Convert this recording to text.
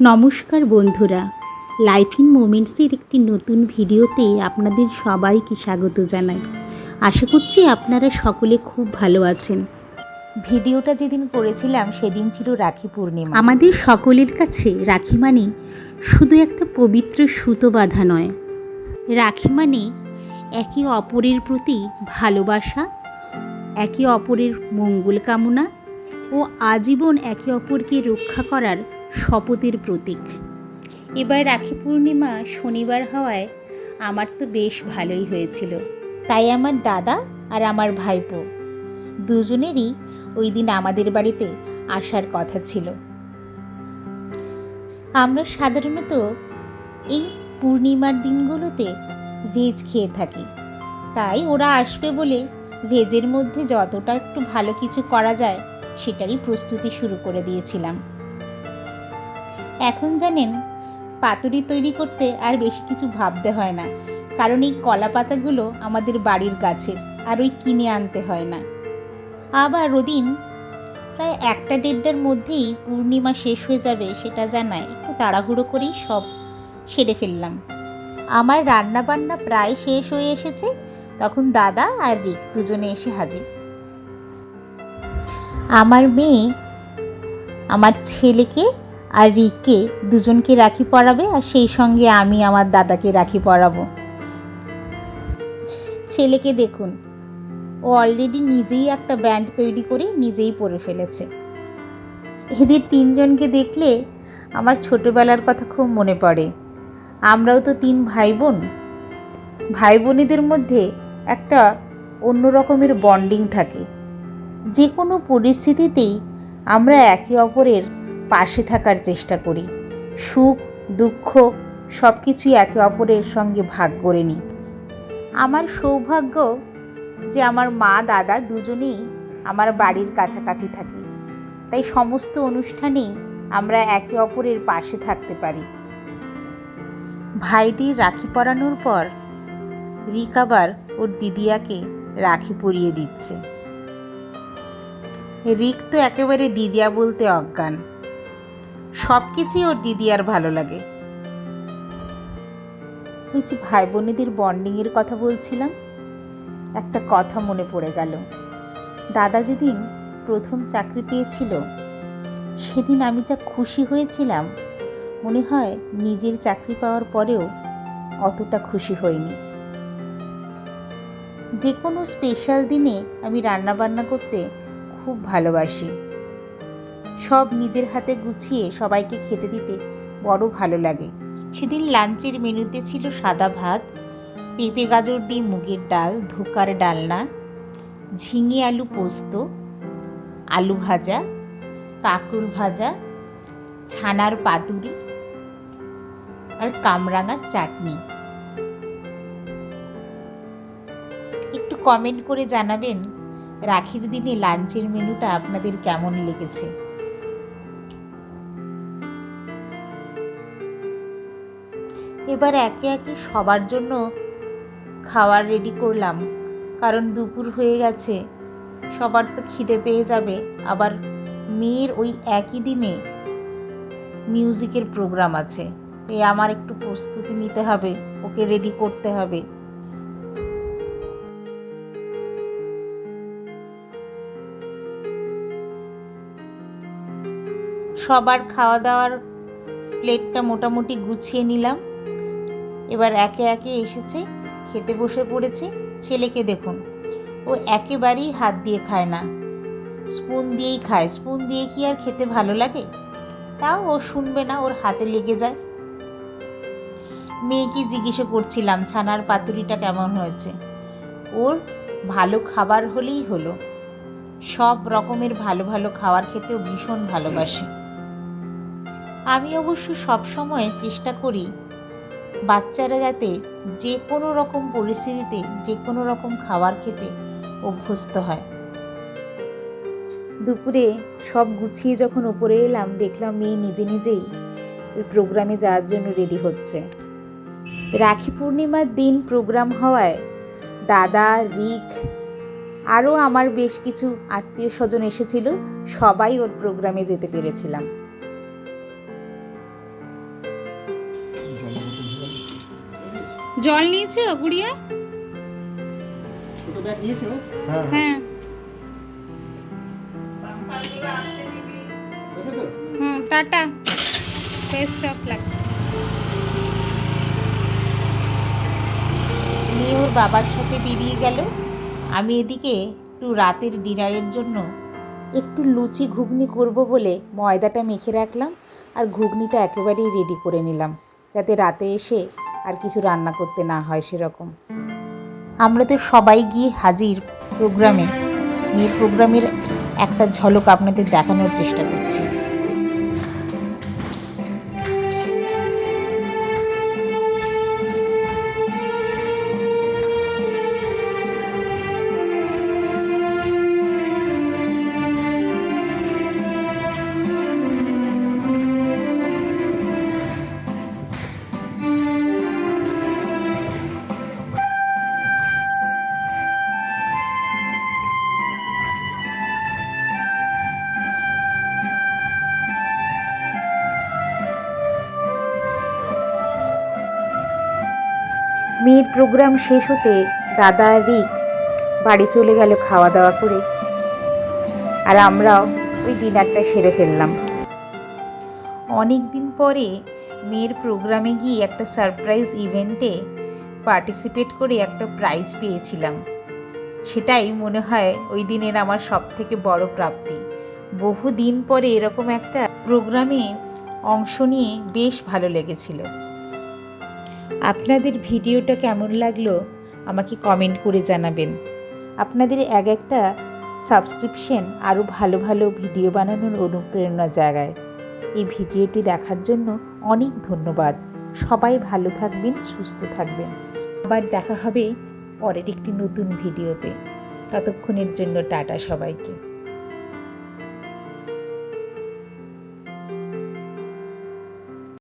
নমস্কার বন্ধুরা। Life in মোমেন্টসের একটি নতুন ভিডিওতে আপনাদের সবাইকে স্বাগত জানাই। আশা করছি আপনারা সকলে খুব ভালো আছেন। ভিডিওটা যেদিন করেছিলাম সেদিন ছিল রাখি পূর্ণিমা। আমাদের সকলের কাছে রাখি মানে শুধু একটা পবিত্র সুতো বাঁধা নয়। রাখি মানে একে অপরের প্রতি ভালোবাসা একে অপরের মঙ্গল কামনা ও আজীবন একে অপরকে রক্ষা করার শপথের প্রতীক। এবার রাখি পূর্ণিমা শনিবার হওয়ায় আমার তো বেশ ভালোই হয়েছিল। তাই আমার দাদা আর আমার ভাইপো দুজনেরই ওই দিন আমাদের বাড়িতে আসার কথা ছিল। আমরা সাধারণত এই পূর্ণিমার দিনগুলোতে ভেজ খেয়ে থাকি। তাই ওরা আসবে বলে ভেজের মধ্যে যতটা একটু ভালো কিছু করা যায়, সেটারই প্রস্তুতি শুরু করে দিয়েছিলাম। এখন জানেন, পাতুরি তৈরি করতে আর বেশি কিছু ভাবতে হয় না। কারণ এই কলা পাতাগুলো আমাদের বাড়ির গাছের আর ওই কিনে আনতে হয় না। আবার ওদিন প্রায় একটা দেড়টার মধ্যেই পূর্ণিমা শেষ হয়ে যাবে সেটা জানায় একটু তাড়াহুড়ো করেই সব সেরে ফেললাম। আমার রান্না বান্না প্রায় শেষ হয়ে এসেছে, তখন দাদা আর রিক দুজনে এসে হাজির। আমার মেয়ে, আমার ছেলেকে আর রিককে দুজনকে রাখি পরাবে আর সেই সঙ্গে আমি আমার দাদাকে রাখি পরাবো। ছেলেকে দেখুন, ও অলরেডি নিজেই একটা ব্যান্ড তৈরি করে নিজেই পরে ফেলেছে। এদের তিনজনকে দেখলে আমার ছোটবেলার কথা খুব মনে পড়ে। আমরাও তো তিন ভাই বোন ভাই বোনেদের মধ্যে একটা অন্য রকমের বন্ডিং থাকে। যে কোনো পরিস্থিতিতেই আমরা একে অপরের পাশে থাকার চেষ্টা করি। সুখ, দুঃখ সব কিছুই একে অপরের সঙ্গে ভাগ করে নিই। আমার সৌভাগ্য যে আমার মা, দাদা দুজনেই আমার বাড়ির কাছাকাছি থাকি। তাই সমস্ত অনুষ্ঠানেই আমরা একে অপরের পাশে থাকতে পারি। ভাইদের রাখি পরানোর পর রিক আবার ওর দিদিয়াকে রাখি পরিয়ে দিচ্ছে। রিক তো একেবারে দিদিয়া বলতে অজ্ঞান। সব কিছুই ওর দিদি আর ভালো লাগে। ওই যে ভাই বোনেদের বন্ডিংয়ের কথা বলছিলাম, একটা কথা মনে পড়ে গেল। দাদা যেদিন প্রথম চাকরি পেয়েছিল, সেদিন আমি যা খুশি হয়েছিলাম, মনে হয় নিজের চাকরি পাওয়ার পরেও অতটা খুশি হইনি। যে কোনো স্পেশাল দিনে আমি রান্না বান্না করতে খুব ভালোবাসি। সব নিজের হাতে গুছিয়ে সবাইকে খেতে দিতে বড় ভালো লাগে। সেদিন লাঞ্চের মেনুতে ছিল সাদা ভাত, পেঁপে গাজর দিয়ে মুগের ডাল, ধোকার ডালনা, ঝিঙে আলু পোস্ত, আলু ভাজা, কাঁকরুল ভাজা, ছানার পাতুরি আর কামরাঙার চাটনি। একটু কমেন্ট করে জানাবেন রাখির দিনে লাঞ্চের মেনুটা আপনাদের কেমন লেগেছে। এবার একে একে সবার জন্য খাবার রেডি করলাম। কারণ দুপুর হয়ে গেছে। সবার তো খিদে পেয়ে যাবে। আবার মেয়ের ওই একই দিনে মিউজিকের প্রোগ্রাম আছে। তাই আমার একটু প্রস্তুতি নিতে হবে। ওকে রেডি করতে হবে। সবার খাওয়া দাওয়ার প্লেটটা মোটামুটি গুছিয়ে নিলাম। এবার একে একে এসেছে, খেতে বসে পড়েছে, ছেলেকে দেখুন। ও একেবারেই হাত দিয়ে খায় না। স্পুন দিয়েই খায়, স্পুন দিয়ে কি আর খেতে ভালো লাগে? তাও ও শুনবে না, ওর হাতে লেগে যায়। মেয়েকে জিজ্ঞেসও করছিলাম, ছানার পাতুরিটা কেমন হয়েছে? ওর ভালো খাবার হলেই হলো। সব রকমের ভালো ভালো খাবার খেতেও ভীষণ ভালোবাসে। আমি অবশ্য সবসময় চেষ্টা করি বাচ্চারা যাতে যে কোনো রকম পরিস্থিতিতে, যে কোনো রকম খাবার খেতে অভ্যস্ত হয়। দুপুরে সব গুছিয়ে যখন ওপরে এলাম, দেখলাম মেয়ে নিজে নিজেই ওই প্রোগ্রামে যাওয়ার জন্য রেডি হচ্ছে। রাখি পূর্ণিমার দিন প্রোগ্রাম হওয়ায় দাদা, রিক, আরও আমার বেশ কিছু আত্মীয় স্বজন এসেছিল, সবাই ওর প্রোগ্রামে যেতে পেরেছিলাম। জল নিয়েছো গুড়িয়া? ছোট ব্যাগ নিয়েছো? হ্যাঁ। হ্যাঁ। হয়েছে তো? হুম টাটা। বেস্ট অফ লাক মেয়ে ওর বাবার সাথে বেরিয়ে গেল। আমি এদিকে একটু রাতের ডিনারের জন্য একটু লুচি ঘুগনি করব বলে ময়দাটা মেখে রাখলাম আর ঘুগনিটা একেবারেই রেডি করে নিলাম যাতে রাতে এসে আর কিছু রান্না করতে না হয় সেরকম। আমরা তো সবাই গিয়ে হাজির প্রোগ্রামে। মেয়ের প্রোগ্রামের একটা ঝলক আপনাদের দেখানোর চেষ্টা করছি। মেয়ের প্রোগ্রাম শেষ হতে দাদা রিক বাড়ি চলে গেল খাওয়া দাওয়া করে। আর আমরাও ওই ডিনারটা সেরে ফেললাম। অনেক দিন পরে মেয়ের প্রোগ্রামে গিয়ে একটা সারপ্রাইজ ইভেন্টে পার্টিসিপেট করে একটা প্রাইজ পেয়েছিলাম। সেটাই মনে হয় ওই দিনের আমার সব থেকে বড় প্রাপ্তি। বহু দিন পরে এরকম একটা প্রোগ্রামে অংশ নিয়ে বেশ ভালো লেগেছিল। আপনাদের ভিডিওটা কেমন লাগল আমাকে কমেন্ট করে জানাবেন। আপনাদের এক একটা সাবস্ক্রিপশন আরও ভালো ভালো ভিডিও বানানোর অনুপ্রেরণা জাগায়। এই ভিডিওটি দেখার জন্য অনেক ধন্যবাদ। সবাই ভালো থাকবেন, সুস্থ থাকবেন। আবার দেখা হবে পরের একটি নতুন ভিডিওতে। ততক্ষণের জন্য টাটা সবাইকে।